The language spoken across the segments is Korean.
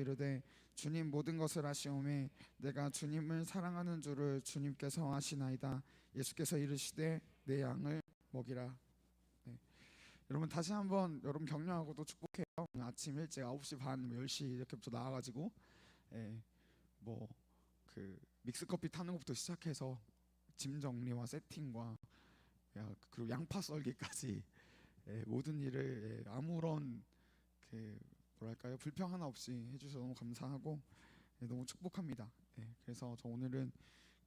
이르되 주님 모든 것을 아시오매 내가 주님을 사랑하는 줄을 주님께서 아시나이다. 예수께서 이르시되 내 양을 먹이라. 네. 여러분 다시 한번 여러분 격려하고도 축복해요. 아침 일찍 9시 반 10시 이렇게부터 나와가지고 예, 뭐그 믹스커피 타는 것부터 시작해서 짐 정리와 세팅과 야, 그리고 양파 썰기까지 예, 모든 일을 예, 아무런 그 뭐랄까요 불평 하나 없이 해주셔서 너무 감사하고 예, 너무 축복합니다. 예, 그래서 저 오늘은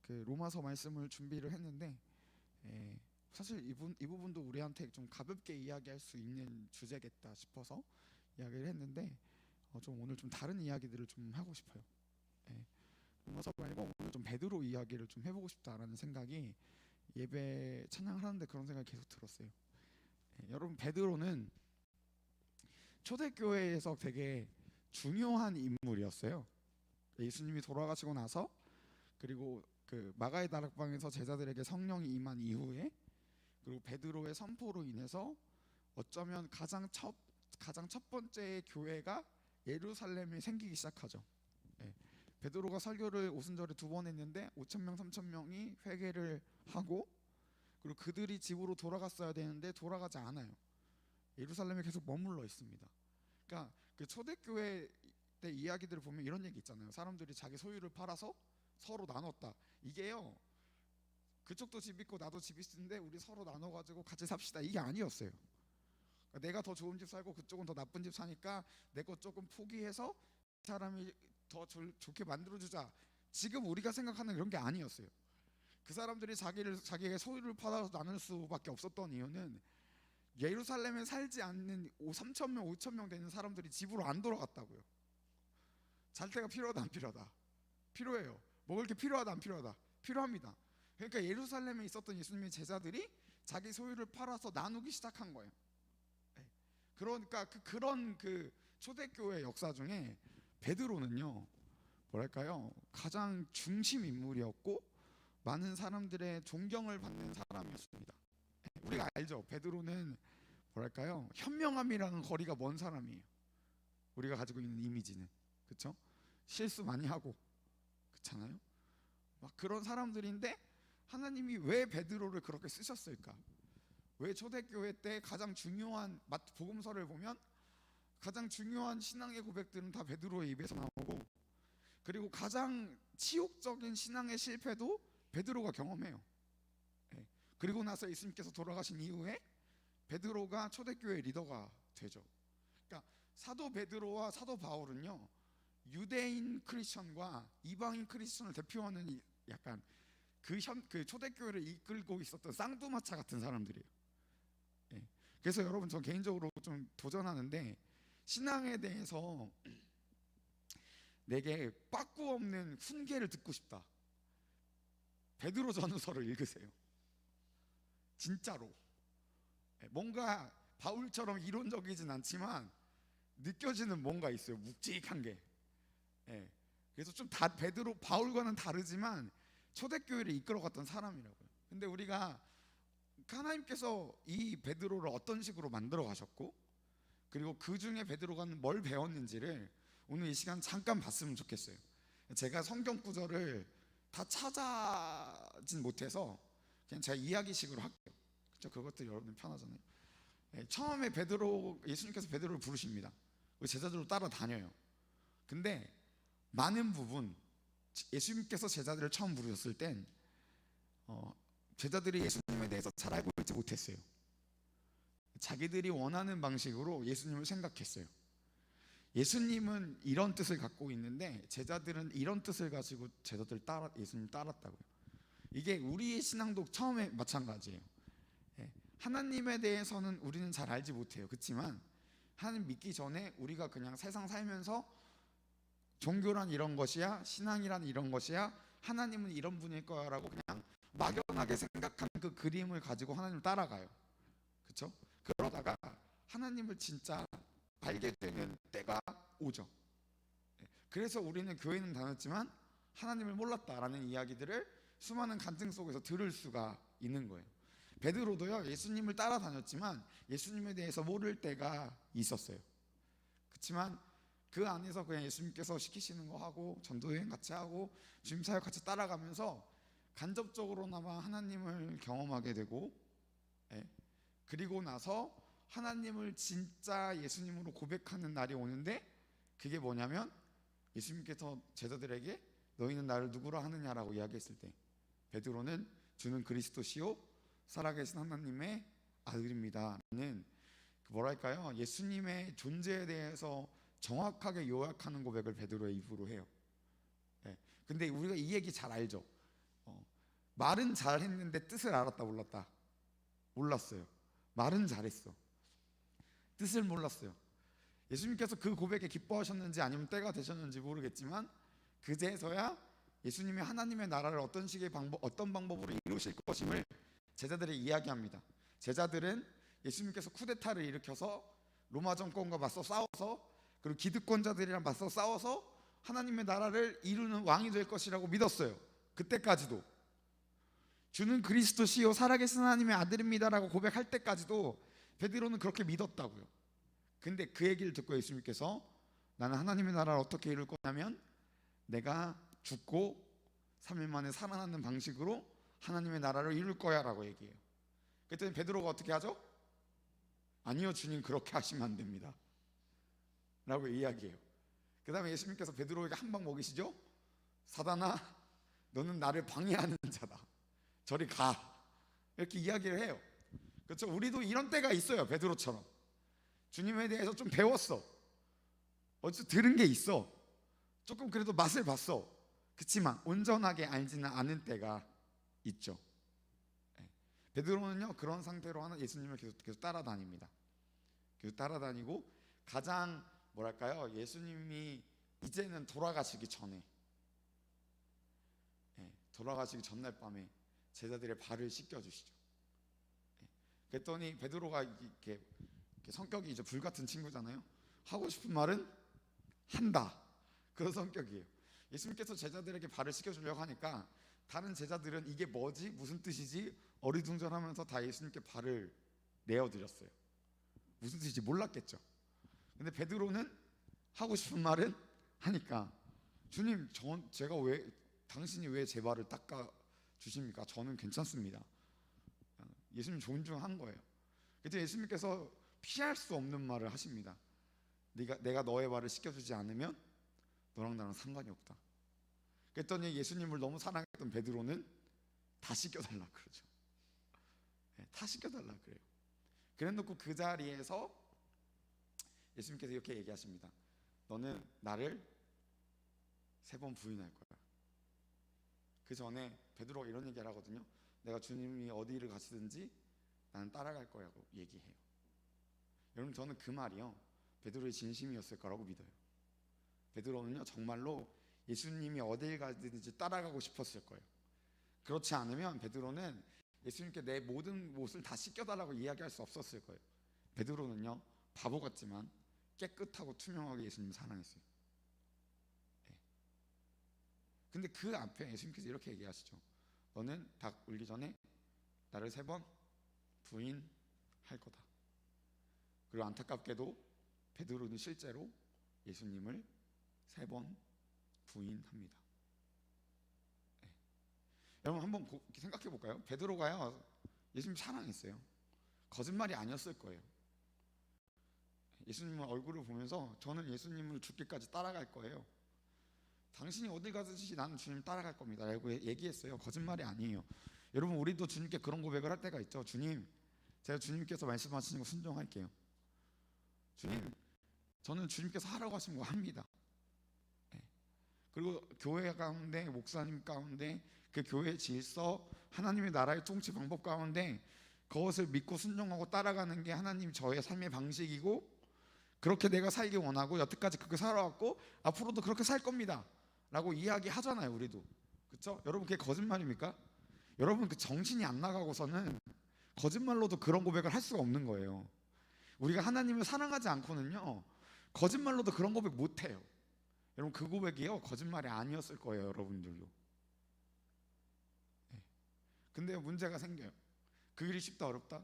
그 로마서 말씀을 준비를 했는데 예, 사실 이분 이 부분도 우리한테 좀 가볍게 이야기할 수 있는 주제겠다 싶어서 이야기를 했는데 어, 좀 오늘 좀 다른 이야기들을 좀 하고 싶어요. 예, 로마서 말고 오늘 좀 베드로 이야기를 좀 해보고 싶다라는 생각이 예배 찬양하는데 그런 생각이 계속 들었어요. 예, 여러분 베드로는 초대교회에서 되게 중요한 인물이었어요. 예수님이 돌아가시고 나서 그리고 그 마가의 다락방에서 제자들에게 성령이 임한 이후에 그리고 베드로의 선포로 인해서 어쩌면 가장 첫 가장 첫 번째 교회가 예루살렘에 생기기 시작하죠. 예. 베드로가 설교를 오순절에 두 번 했는데 5천 명, 3천 명이 회개를 하고 그리고 그들이 집으로 돌아갔어야 되는데 돌아가지 않아요. 예루살렘에 계속 머물러 있습니다. 그러니까 그 초대교회 때 이야기들을 보면 이런 얘기 있잖아요. 사람들이 자기 소유를 팔아서 서로 나눴다. 이게요. 그쪽도 집 있고 나도 집 있는데 우리 서로 나눠 가지고 같이 삽시다. 이게 아니었어요. 그러니까 내가 더 좋은 집 살고 그쪽은 더 나쁜 집 사니까 내 것 조금 포기해서 그 사람이 더 좋- 좋게 만들어 주자. 지금 우리가 생각하는 그런 게 아니었어요. 그 사람들이 자기를 자기의 소유를 팔아서 나눌 수밖에 없었던 이유는 예루살렘에 살지 않는 3천 명, 5천 명 되는 사람들이 집으로 안 돌아갔다고요. 잘 때가 필요하다 안 필요하다. 필요해요. 먹을 게 필요하다 안 필요하다. 필요합니다. 그러니까 예루살렘에 있었던 예수님의 제자들이 자기 소유를 팔아서 나누기 시작한 거예요. 네. 그러니까 그 그런 그 초대교회 역사 중에 베드로는요. 뭐랄까요? 가장 중심 인물이었고 많은 사람들의 존경을 받는 사람이었습니다. 네, 우리가 알죠. 베드로는 뭐랄까요? 현명함이랑은 거리가 먼 사람이에요. 우리가 가지고 있는 이미지는 그렇죠? 실수 많이 하고 그렇잖아요. 막 그런 사람들인데 하나님이 왜 베드로를 그렇게 쓰셨을까? 왜 초대교회 때 가장 중요한 맛 복음서를 보면 가장 중요한 신앙의 고백들은 다 베드로의 입에서 나오고 그리고 가장 치욕적인 신앙의 실패도 베드로가 경험해요. 예. 그리고 나서 예수님께서 돌아가신 이후에 베드로가 초대교회 리더가 되죠. 그러니까 사도 베드로와 사도 바울은요 유대인 크리스천과 이방인 크리스천을 대표하는 이- 약간 그, 현, 그 초대교회를 이끌고 있었던 쌍두마차 같은 사람들이에요. 예. 그래서 여러분 저 개인적으로 좀 도전하는데 신앙에 대해서 내게 빠꾸 없는 훈계를 듣고 싶다. 베드로 전후서를 읽으세요. 진짜로. 예, 뭔가 바울처럼 이론적이진 않지만 느껴지는 뭔가 있어요. 묵직한 게. 예. 그래서 좀 다 베드로 바울과는 다르지만 초대교회를 이끌어갔던 사람이라고요. 근데 우리가 하나님께서 이 베드로를 어떤 식으로 만들어 가셨고 그리고 그 중에 베드로가 뭘 배웠는지를 오늘 이 시간 잠깐 봤으면 좋겠어요. 제가 성경 구절을 다 찾아진 못해서 그냥 제가 이야기식으로 할게요. 그렇죠? 그것도 여러분 편하잖아요. 예, 처음에 베드로 예수님께서 베드로를 부르십니다. 그 제자들로 따라다녀요. 근데 많은 부분 예수님께서 제자들을 처음 부르셨을 땐 어, 제자들이 예수님에 대해서 잘 알고 있지 못했어요. 자기들이 원하는 방식으로 예수님을 생각했어요. 예수님은 이런 뜻을 갖고 있는데 제자들은 이런 뜻을 가지고 제자들 따라 예수님 따랐다고요. 이게 우리의 신앙도 처음에 마찬가지예요. 예, 하나님에 대해서는 우리는 잘 알지 못해요. 그렇지만 하나님 믿기 전에 우리가 그냥 세상 살면서 종교란 이런 것이야, 신앙이란 이런 것이야, 하나님은 이런 분일 거야라고 그냥 막연하게 생각한 그 그림을 가지고 하나님을 따라가요. 그렇죠? 그러다가 하나님을 진짜 알게 되는 때가 오죠. 예, 그래서 우리는 교회는 다녔지만 하나님을 몰랐다라는 이야기들을 수많은 간증 속에서 들을 수가 있는 거예요. 베드로도요 예수님을 따라다녔지만 예수님에 대해서 모를 때가 있었어요. 그렇지만 그 안에서 그냥 예수님께서 시키시는 거 하고 전도 여행 같이 하고 주님 사역 같이 따라가면서 간접적으로나마 하나님을 경험하게 되고 예. 그리고 나서 하나님을 진짜 예수님으로 고백하는 날이 오는데 그게 뭐냐면 예수님께서 제자들에게 너희는 나를 누구라 하느냐라고 이야기했을 때 베드로는 주는 그리스도시요 살아계신 하나님의 아들입니다는 그 뭐랄까요 예수님의 존재에 대해서 정확하게 요약하는 고백을 베드로의 입으로 해요. 예. 근데 우리가 이 얘기 잘 알죠. 어, 말은 잘했는데 뜻을 알았다 몰랐다 몰랐어요. 말은 잘했어. 뜻을 몰랐어요. 예수님께서 그 고백에 기뻐하셨는지 아니면 때가 되셨는지 모르겠지만 그제서야 예수님이 하나님의 나라를 어떤 식의 방법, 어떤 방법으로 이루실 것임을 제자들이 이야기합니다. 제자들은 예수님께서 쿠데타를 일으켜서 로마 정권과 맞서 싸워서 그리고 기득권자들이랑 맞서 싸워서 하나님의 나라를 이루는 왕이 될 것이라고 믿었어요. 그때까지도 주는 그리스도시요 살아계신 하나님의 아들입니다라고 고백할 때까지도 베드로는 그렇게 믿었다고요. 근데 그 얘기를 듣고 예수님께서 나는 하나님의 나라를 어떻게 이룰 거냐면 내가 죽고 3일 만에 살아나는 방식으로 하나님의 나라를 이룰 거야라고 얘기해요. 그랬더니 베드로가 어떻게 하죠? 아니요 주님 그렇게 하시면 안 됩니다. 라고 이야기해요. 그 다음에 예수님께서 베드로에게 한 방 먹이시죠? 사단아 너는 나를 방해하는 자다. 저리 가. 이렇게 이야기를 해요. 그렇죠? 우리도 이런 때가 있어요. 베드로처럼. 주님에 대해서 좀 배웠어. 어디서 들은 게 있어. 조금 그래도 맛을 봤어. 그렇지만 온전하게 알지는 않은 때가 있죠. 예. 베드로는요 그런 상태로 하나 예수님을 계속 계속 따라다닙니다. 계속 따라다니고 가장 뭐랄까요 예수님이 이제는 돌아가시기 전에 예, 돌아가시기 전날 밤에 제자들의 발을 씻겨 주시죠. 예. 그랬더니 베드로가 이렇게, 이렇게 성격이 이제 불 같은 친구잖아요. 하고 싶은 말은 한다. 그런 성격이에요. 예수님께서 제자들에게 발을 씻겨 주려고 하니까 다른 제자들은 이게 뭐지? 무슨 뜻이지? 어리둥절하면서 다 예수님께 발을 내어 드렸어요. 무슨 뜻인지 몰랐겠죠. 근데 베드로는 하고 싶은 말은 하니까 주님, 전 제가 왜 당신이 왜 제 발을 닦아 주십니까? 저는 괜찮습니다. 예수님 존중한 거예요. 그때 예수님께서 피할 수 없는 말을 하십니다. 네가 내가 너의 발을 씻겨주지 않으면 너랑 나랑 상관이 없다. 그랬더니 예수님을 너무 사랑했던 베드로는 다 씻겨달라 그러죠. 네, 다 씻겨달라 그래요. 그래놓고 그 자리에서 예수님께서 이렇게 얘기하십니다. 너는 나를 세 번 부인할 거야. 그 전에 베드로가 이런 얘기를 하거든요. 내가 주님이 어디를 가시든지 나는 따라갈 거라고 얘기해요. 여러분 저는 그 말이요 베드로의 진심이었을 거라고 믿어요. 베드로는요 정말로 예수님이 어딜 가든지 따라가고 싶었을 거예요. 그렇지 않으면 베드로는 예수님께 내 모든 옷을 다 씻겨달라고 이야기할 수 없었을 거예요. 베드로는요 바보 같지만 깨끗하고 투명하게 예수님 사랑했어요. 네. 근데 그 앞에 예수님께서 이렇게 얘기하시죠. 너는 닭 울기 전에 나를 세 번 부인할 거다. 그리고 안타깝게도 베드로는 실제로 예수님을 세 번 부인합니다. 네. 여러분 한번 고- 생각해 볼까요? 베드로가요 예수님 사랑했어요. 거짓말이 아니었을 거예요. 예수님의 얼굴을 보면서 저는 예수님을 죽기까지 따라갈 거예요. 당신이 어디 가든지 나는 주님 따라갈 겁니다. 라고 얘기했어요. 거짓말이 아니에요. 여러분 우리도 주님께 그런 고백을 할 때가 있죠. 주님, 제가 주님께서 말씀하시는 거 순종할게요. 주님, 저는 주님께서 하라고 하신 거 합니다. 네. 그리고 교회 가운데 목사님 가운데 그 교회 질서 하나님의 나라의 통치 방법 가운데 그것을 믿고 순종하고 따라가는 게 하나님 저의 삶의 방식이고 그렇게 내가 살기 원하고 여태까지 그렇게 살아왔고 앞으로도 그렇게 살 겁니다. 라고 이야기하잖아요, 우리도. 그렇죠? 여러분 그게 거짓말입니까? 여러분 그 정신이 안 나가고서는 거짓말로도 그런 고백을 할 수가 없는 거예요. 우리가 하나님을 사랑하지 않고는요. 거짓말로도 그런 고백 못 해요. 여러분 그 고백이요. 거짓말이 아니었을 거예요, 여러분들도. 네. 근데 문제가 생겨요. 그 일이 쉽다 어렵다?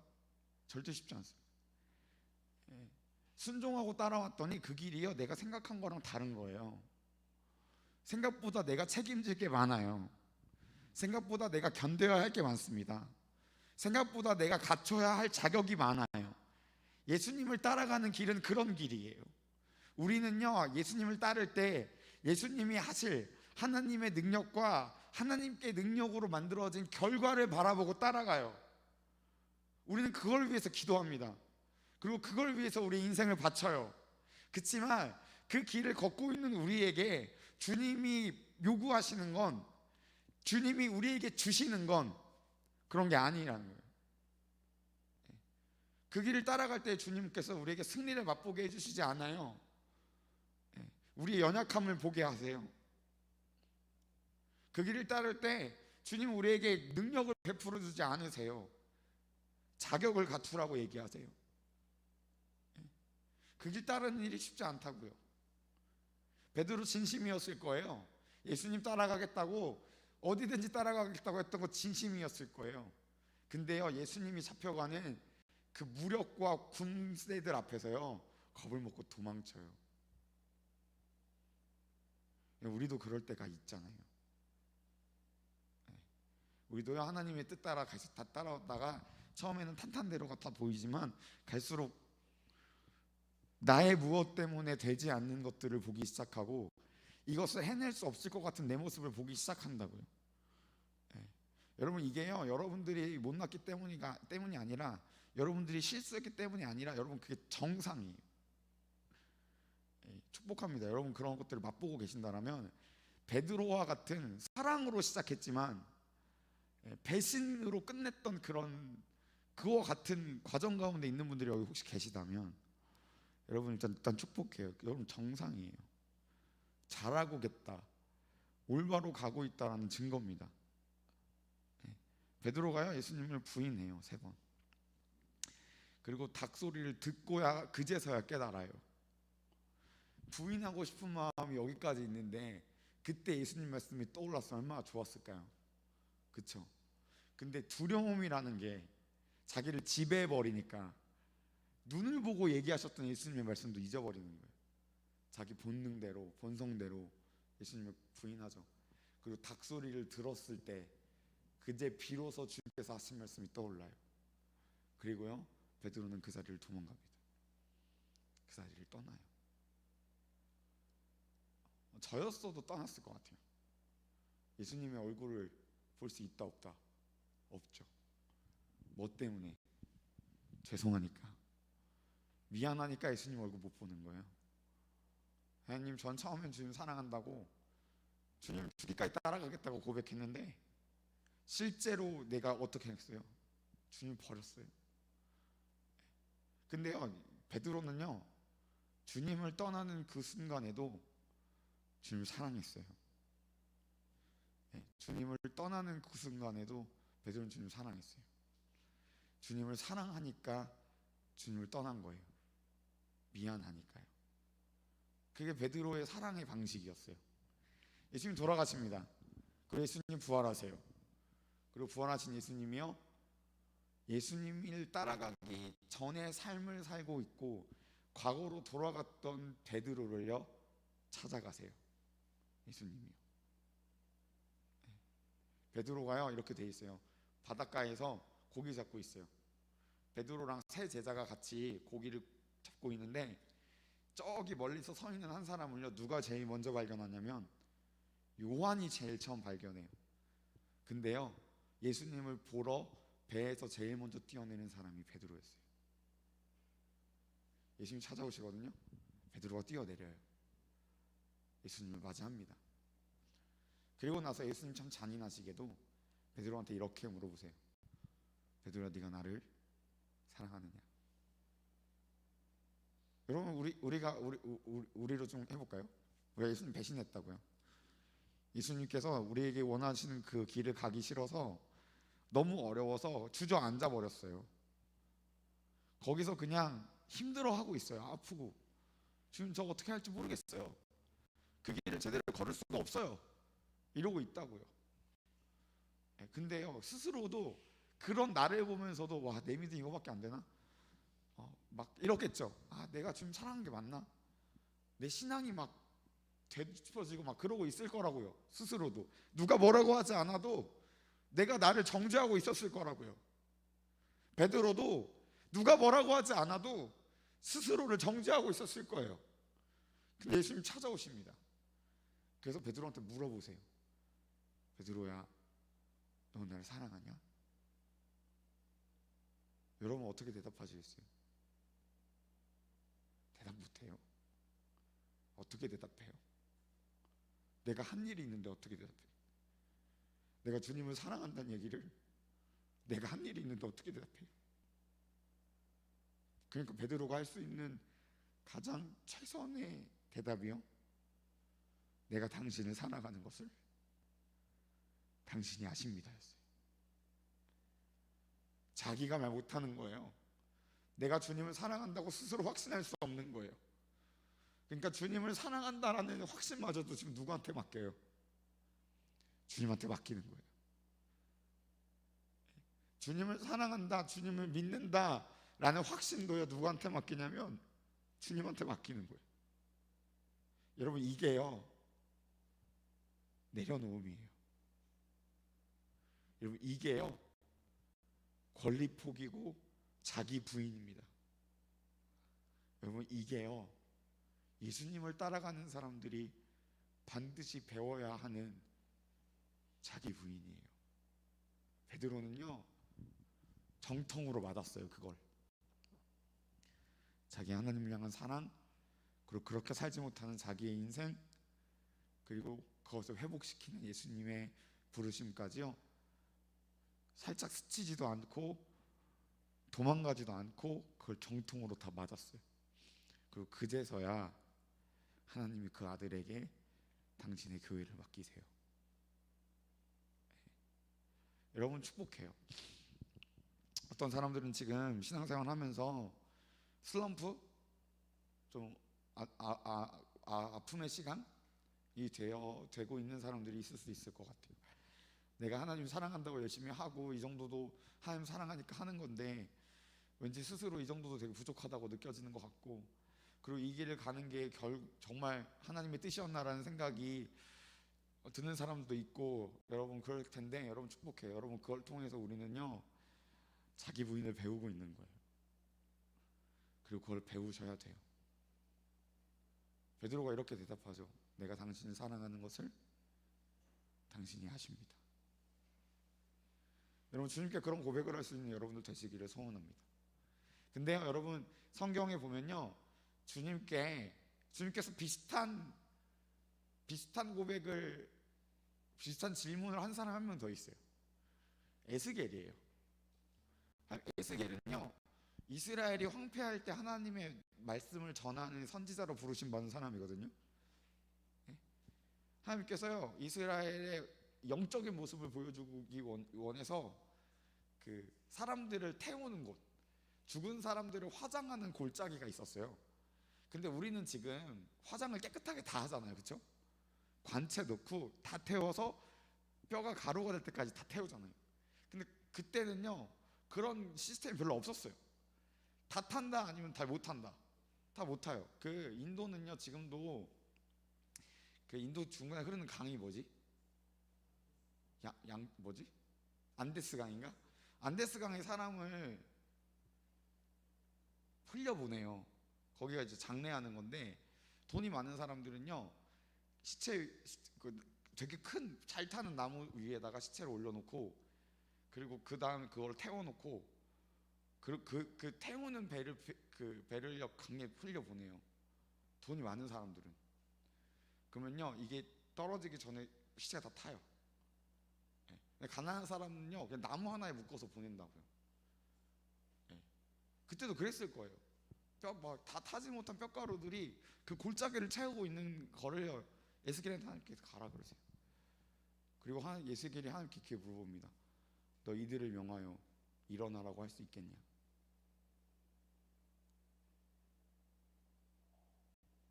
절대 쉽지 않습니다. 예. 순종하고 따라왔더니 그 길이요 내가 생각한 거랑 다른 거예요. 생각보다 내가 책임질 게 많아요. 생각보다 내가 견뎌야 할 게 많습니다. 생각보다 내가 갖춰야 할 자격이 많아요. 예수님을 따라가는 길은 그런 길이에요. 우리는요, 예수님을 따를 때 예수님이 하실 하나님의 능력과 하나님께 능력으로 만들어진 결과를 바라보고 따라가요. 우리는 그걸 위해서 기도합니다. 그리고 그걸 위해서 우리 인생을 바쳐요. 그렇지만 그 길을 걷고 있는 우리에게 주님이 요구하시는 건 주님이 우리에게 주시는 건 그런 게 아니라는 거예요. 그 길을 따라갈 때 주님께서 우리에게 승리를 맛보게 해주시지 않아요. 우리의 연약함을 보게 하세요. 그 길을 따를 때 주님 우리에게 능력을 베풀어 주지 않으세요. 자격을 갖추라고 얘기하세요. 그 길 따르는 일이 쉽지 않다고요. 베드로 진심이었을 거예요. 예수님 따라가겠다고 어디든지 따라가겠다고 했던 거 진심이었을 거예요. 근데요, 예수님이 잡혀가는 그 무력과 군세들 앞에서요, 겁을 먹고 도망쳐요. 우리도 그럴 때가 있잖아요. 네. 우리도 하나님의 뜻 따라 다 따라왔다가 처음에는 탄탄대로 같아 보이지만 갈수록 나의 무엇 때문에 되지 않는 것들을 보기 시작하고 이것을 해낼 수 없을 것 같은 내 모습을 보기 시작한다고요. 예. 여러분 이게요 여러분들이 못났기 때문이가 때문이 아니라 여러분들이 실수했기 때문이 아니라 여러분 그게 정상이에요. 예, 축복합니다. 여러분 그런 것들을 맛보고 계신다라면 베드로와 같은 사랑으로 시작했지만 예, 배신으로 끝냈던 그런 그와 같은 과정 가운데 있는 분들이 여기 혹시 계시다면 여러분 일단 일단 축복해요. 여러분 정상이에요. 잘하고겠다. 올바로 가고 있다라는 증거입니다. 네. 베드로가요 예수님을 부인해요 세 번. 그리고 닭 소리를 듣고야 그제서야 깨달아요. 부인하고 싶은 마음이 여기까지 있는데 그때 예수님 말씀이 떠올랐으면 얼마나 좋았을까요? 그쵸? 근데 두려움이라는 게 자기를 지배해 버리니까 눈을 보고 얘기하셨던 예수님의 말씀도 잊어버리는 거예요. 자기 본능대로 본성대로 예수님을 부인하죠. 그리고 닭 소리를 들었을 때 그제 비로소 주님께서 하신 말씀이 떠올라요. 그리고요 베드로는 그 자리를 도망갑니다. 그 자리를 떠나요. 저였어도 떠났을 것 같아요. 예수님의 얼굴을 볼 수 있다 없다 없죠. 뭐 때문에 죄송하니까 미안하니까 예수님 얼굴 못 보는 거예요. 하나님 전 처음엔 주님 사랑한다고 주님 죽기까지 따라가겠다고 고백했는데 실제로 내가 어떻게 했어요? 주님 버렸어요. 근데요 베드로는요 주님을 떠나는 그 순간에도 주님을 사랑했어요. 네, 주님을 떠나는 그 순간에도 베드로는 주님을 사랑했어요. 주님을 사랑하니까 주님을 떠난 거예요. 미안하니까요. 그게 베드로의 사랑의 방식이었어요. 예수님 돌아가십니다. 그리고 예수님 부활하세요. 그리고 부활하신 예수님이요. 예수님을 따라가기 전에 삶을 살고 있고 과거로 돌아갔던 베드로를요 찾아가세요. 예수님이요. 네. 베드로가요 이렇게 돼 있어요. 바닷가에서 고기 잡고 있어요. 베드로랑 세 제자가 같이 고기를 잡고 있는데 저기 멀리서 서 있는 한 사람을요 누가 제일 먼저 발견하냐면 요한이 제일 처음 발견해요. 근데요 예수님을 보러 배에서 제일 먼저 뛰어내는 사람이 베드로였어요. 예수님 찾아오시거든요. 베드로가 뛰어내려요. 예수님을 맞이합니다. 그리고 나서 예수님 참 잔인하시게도 베드로한테 이렇게 물어보세요. 베드로야 네가 나를 사랑하느냐? 여러분 우리 우리가 우리 우리 우리 로 좀 해볼까요? 우리가 예수님 배신했다고요. 예수님께서 우리에게 원하시는 그 길을 가기 싫어서 너무 어려워서 주저앉아 버렸어요. 거기서 그냥 힘들어하고 있어요. 아프고 지금 저 어떻게 할지 모르겠어요. 그 길을 제대로 걸을 수가 없어요. 이러고 있다고요. 예, 근데요 스스로도 그런 나를 보면서도 와 내 믿음 이거밖에 안 되나? 어, 막 이렇겠죠. 아, 내가 지금 사랑하는 게 맞나? 내 신앙이 막 되짚어지고 막 그러고 있을 거라고요. 스스로도 누가 뭐라고 하지 않아도 내가 나를 정죄하고 있었을 거라고요. 베드로도 누가 뭐라고 하지 않아도 스스로를 정죄하고 있었을 거예요. 근데 예수님 찾아오십니다. 그래서 베드로한테 물어보세요. 베드로야, 너 나를 사랑하냐? 여러분 어떻게 대답하시겠어요? 대답 못해요. 어떻게 대답해요? 내가 한 일이 있는데 어떻게 대답해요? 내가 주님을 사랑한다는 얘기를 내가 한 일이 있는데 어떻게 대답해요? 그러니까 베드로가 할 수 있는 가장 최선의 대답이요. 내가 당신을 사랑하는 것을 당신이 아십니다였어요. 자기가 말 못하는 거예요. 내가 주님을 사랑한다고 스스로 확신할 수 없는 거예요. 그러니까 주님을 사랑한다라는 확신마저도 지금 누구한테 맡겨요? 주님한테 맡기는 거예요. 주님을 사랑한다, 주님을 믿는다라는 확신도요 누구한테 맡기냐면 주님한테 맡기는 거예요. 여러분 이게요 내려놓음이에요. 여러분 이게요 권리 포기고 자기 부인입니다. 여러분 이게요 예수님을 따라가는 사람들이 반드시 배워야 하는 자기 부인이에요. 베드로는요 정통으로 받았어요 그걸. 자기 하나님을 향한 사랑 그리고 그렇게 살지 못하는 자기의 인생 그리고 그것을 회복시키는 예수님의 부르심까지요 살짝 스치지도 않고 도망가지도 않고 그걸 정통으로 다 맞았어요. 그리고 그제서야 하나님이 그 아들에게 당신의 교회를 맡기세요. 여러분 축복해요. 어떤 사람들은 지금 신앙생활 하면서 슬럼프 좀 아, 아, 아, 아, 아픔의 시간이 되어 되고 있는 사람들이 있을 수 있을 것 같아요. 내가 하나님 사랑한다고 열심히 하고 이 정도도 하나님 사랑하니까 하는 건데 왠지 스스로 이 정도도 되게 부족하다고 느껴지는 것 같고 그리고 이 길을 가는 게 결, 정말 하나님의 뜻이었나라는 생각이 드는 사람도 있고 여러분 그럴 텐데 여러분 축복해요. 여러분 그걸 통해서 우리는요 자기 부인을 배우고 있는 거예요. 그리고 그걸 배우셔야 돼요. 베드로가 이렇게 대답하죠. 내가 당신을 사랑하는 것을 당신이 하십니다. 여러분 주님께 그런 고백을 할 수 있는 여러분들 되시기를 소원합니다. 근데요, 여러분 성경에 보면요, 주님께 주님께서 비슷한 비슷한 고백을 비슷한 질문을 한 사람 한 명 더 있어요. 에스겔이에요. 에스겔은요, 이스라엘이 황폐할 때 하나님의 말씀을 전하는 선지자로 부르신 받은 사람이거든요. 예? 하나님께서요 이스라엘의 영적인 모습을 보여주기 원, 원해서 그 사람들을 태우는 곳, 죽은 사람들을 화장하는 골짜기가 있었어요. 근데 우리는 지금 화장을 깨끗하게 다 하잖아요, 그렇죠? 관체 넣고 다 태워서 뼈가 가루가 될 때까지 다 태우잖아요. 근데 그때는요 그런 시스템이 별로 없었어요. 다 탄다 아니면 다 못 탄다. 다 못 타요. 그 인도는요 지금도 그 인도 중간에 흐르는 강이 뭐지? 양, 양 뭐지? 안데스 강인가? 안데스 강에 사람을 흘려 보내요. 거기가 이제 장례하는 건데 돈이 많은 사람들은요 시체 그 되게 큰 잘 타는 나무 위에다가 시체를 올려놓고 그리고 그 다음에 그걸 태워놓고 그, 그, 그 태우는 배를 그 배를 강에 흘려 보내요. 돈이 많은 사람들은 그러면요 이게 떨어지기 전에 시체가 다 타요. 예. 가난한 사람은요 그냥 나무 하나에 묶어서 보낸다고요. 예. 그때도 그랬을 거예요. 뼈막다 타지 못한 뼈가루들이 그 골짜기를 채우고 있는 거를 에스겔한테 하나님께서 가라 그러세요. 그리고 하나 예스겔이 하나님께 이렇게 물어봅니다. 너 이들을 명하여 일어나라고 할 수 있겠냐?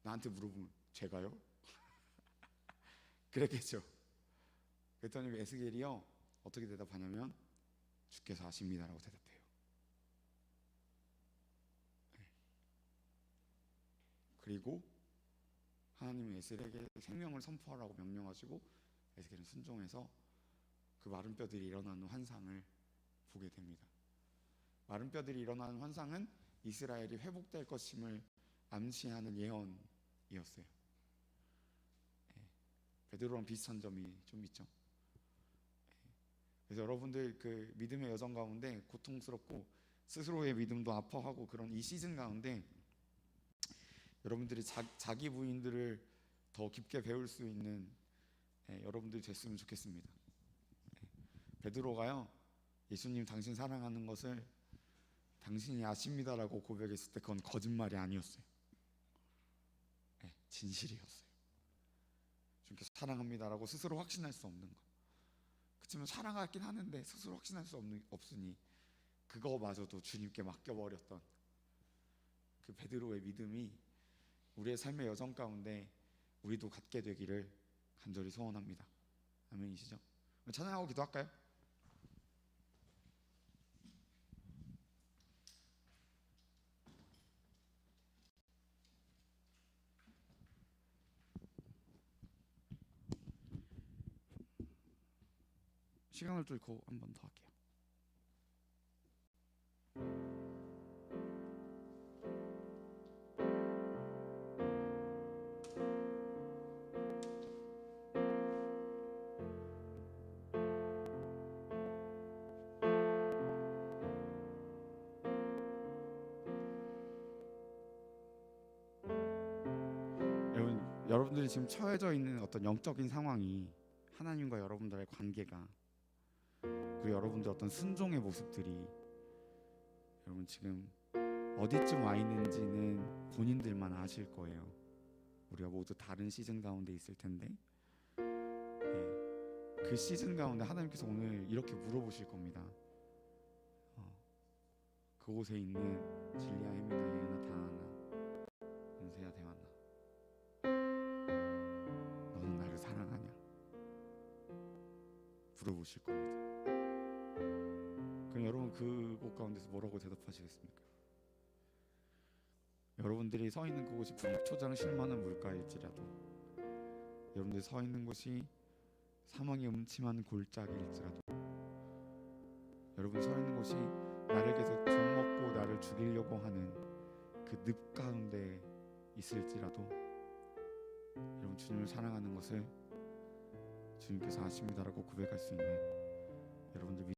나한테 물어보면 제가요? 그랬겠죠. 그랬더니 에스겔이요 어떻게 대답하냐면 주께서 하십니다라고 대답해요. 네. 그리고 하나님은 에스겔에게 생명을 선포하라고 명령하시고 에스겔은 순종해서 그 마른 뼈들이 일어나는 환상을 보게 됩니다. 마른 뼈들이 일어나는 환상은 이스라엘이 회복될 것임을 암시하는 예언이었어요. 예, 베드로랑 비슷한 점이 좀 있죠. 예, 그래서 여러분들 그 믿음의 여정 가운데 고통스럽고 스스로의 믿음도 아파하고 그런 이 시즌 가운데 여러분들이 자, 자기 부인들을 더 깊게 배울 수 있는 예, 여러분들이 됐으면 좋겠습니다. 예, 베드로가요 예수님 당신 사랑하는 것을 당신이 아십니다라고 고백했을 때 그건 거짓말이 아니었어요. 예, 진실이었어요. 주님께서 사랑합니다라고 스스로 확신할 수 없는 거. 그렇지만 사랑하긴 하는데 스스로 확신할 수 없는, 없으니 그거마저도 주님께 맡겨버렸던 그 베드로의 믿음이 우리의 삶의 여정 가운데 우리도 갖게 되기를 간절히 소원합니다. 아멘이시죠? 찬양하고 기도할까요? 시간을 뚫고 한 번 더 할게요. 여러분, 여러분들이 지금 처해져 있는 어떤 영적인 상황이 하나님과 여러분들의 관계가 그리고 여러분들 어떤 순종의 모습들이 여러분 지금 어디쯤 와 있는지는 본인들만 아실 거예요. 우리가 모두 다른 시즌 가운데 있을 텐데 예, 그 시즌 가운데 하나님께서 오늘 이렇게 물어보실 겁니다. 어, 그곳에 있는 진리야 혜미나 예은아 다하나 은세야 대만나 너는 나를 사랑하냐 물어보실 겁니다. 그럼 여러분 그곳 가운데서 뭐라고 대답하시겠습니까? 여러분들이 서 있는 그곳이 초장 실만한 물가일지라도 여러분들이 서 있는 곳이 사망의 음침한 골짜기일지라도 여러분 서 있는 곳이 나를 계속 죽먹고 나를 죽이려고 하는 그 늪 가운데 있을지라도 여러분 주님을 사랑하는 것을 주님께서 아십니다라고 고백할 수 있는 여러분들